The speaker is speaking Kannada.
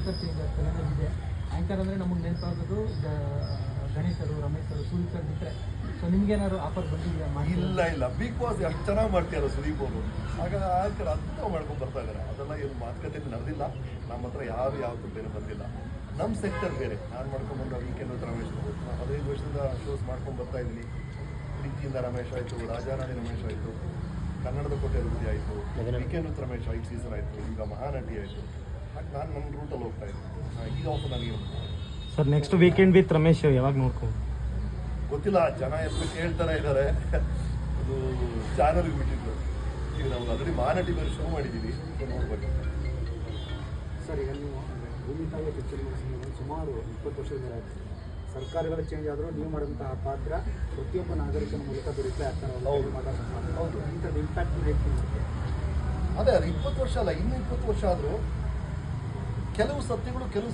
ಆ್ಯಂಕರ್ ಚೇಂಜ್ ಆಗ್ತಾರೆ ಅನ್ನೋದಿದೆ ಆ್ಯಂಕರ್ ಅಂದರೆ ನಮಗೆ ನೆನಪಾಗೋದು ಗಣೇಶರು ರಮೇಶರು ಸುದೀಪ್ ಸರ್ ಬಿಟ್ಟರೆ ಸೊ ನಿಮ್ಗೇನಾದ್ರು ಆಫರ್ ಬಂದಿದೆಯಾ ಮಾಡಿ? ಇಲ್ಲ ಇಲ್ಲ. ಬಿಗ್ ಬಾಸ್ ಎಷ್ಟು ಚೆನ್ನಾಗಿ ಮಾಡ್ತೀರ ಸುದೀಪ್ ಅವರು. ಆಗ ಆ್ಯಂಕರ್ ಅದ್ಭುತ ಮಾಡ್ಕೊಂಡು ಬರ್ತಾ ಇದ್ದಾರೆ ಅದೆಲ್ಲ ಏನು ಮಾತುಕತೆ ನಡೆದಿಲ್ಲ. ನಮ್ಮ ಹತ್ರ ಯಾರು ಯಾವುದು ಬೇರೆ ಬಂದಿಲ್ಲ. ನಮ್ಮ ಸೆಕ್ಟರ್ ಬೇರೆ. ನಾನು ಮಾಡ್ಕೊಂಡು ಬಂದ ವೀಕೆಂಡ್ ಹತ್ರ ರಮೇಶ್ ಅವರು. ನಾನು ಹದಿನೈದು ವರ್ಷದಿಂದ ಶೋಸ್ ಮಾಡ್ಕೊಂಡು ಬರ್ತಾ ಇದ್ದೀನಿ. ಪ್ರೀತಿಯಿಂದ ರಮೇಶ್ ಆಯಿತು ರಾಜಾರಾಣಿ ರಮೇಶ್ ಆಯಿತು ಕನ್ನಡದ ಕೋಟೆ ವೃತ್ತಿ ಆಯಿತು ವೀಕೆಂಡ್ ವಿತ್ ರಮೇಶ್ ಐದು ಸೀಸನ್ ಆಯಿತು ಈಗ ಮಹಾನಟಿ ಆಯಿತು. ನಾನು ನನ್ನ ರೂಟಲ್ಲಿ ಹೋಗ್ತಾ ಇದ್ದೀನಿ ಈಗ ಆಫರ್ ನನಗೆ sir next weekend with Ramesh ಯಾವಾಗ ನೋಡ್ಕೊ ಗೊತ್ತಿಲ್ಲ ಜನ ಎಷ್ಟು ಕೇಳ್ತಾನೆ ಇದ್ದಾರೆ ಅದು ಚಾನಲ್ಗೆ ಬಿಟ್ಟಿದ್ದು ಈಗ ನಾವು ಆಲ್ರೆಡಿ ಮಾನಟಿ ಬೇರೆ ಶೋ ಮಾಡಿದ್ದೀವಿ ನೋಡ್ಬೇಕು ಸರ್ ಈಗ ನೀವು ಭೂಮಿ ತಾಯಿಯ ಪಿಕ್ಚರ್ ಸುಮಾರು ಇಪ್ಪತ್ತು ವರ್ಷದ ಮೇಲೆ ಸರ್ಕಾರಗಳು ಚೇಂಜ್ ಆದರೂ ನೀವು ಮಾಡಿದಂತಹ ಪಾತ್ರ ಪ್ರತಿಯೊಬ್ಬ ನಾಗರಿಕನ ಮೂಲಕ. ಮಾತಾಡ್ತಾರೆ ಹೌದು. ಇಂಥದ್ದು ಇಂಪ್ಯಾಕ್ಟ್ ಅದೇ ಅದು ಇಪ್ಪತ್ತು ವರ್ಷ ಅಲ್ಲ ಇನ್ನೂ ಇಪ್ಪತ್ತು ವರ್ಷ ಆದರೂ ಕೆಲವು ಸತ್ಯಗಳು ಕೆಲವು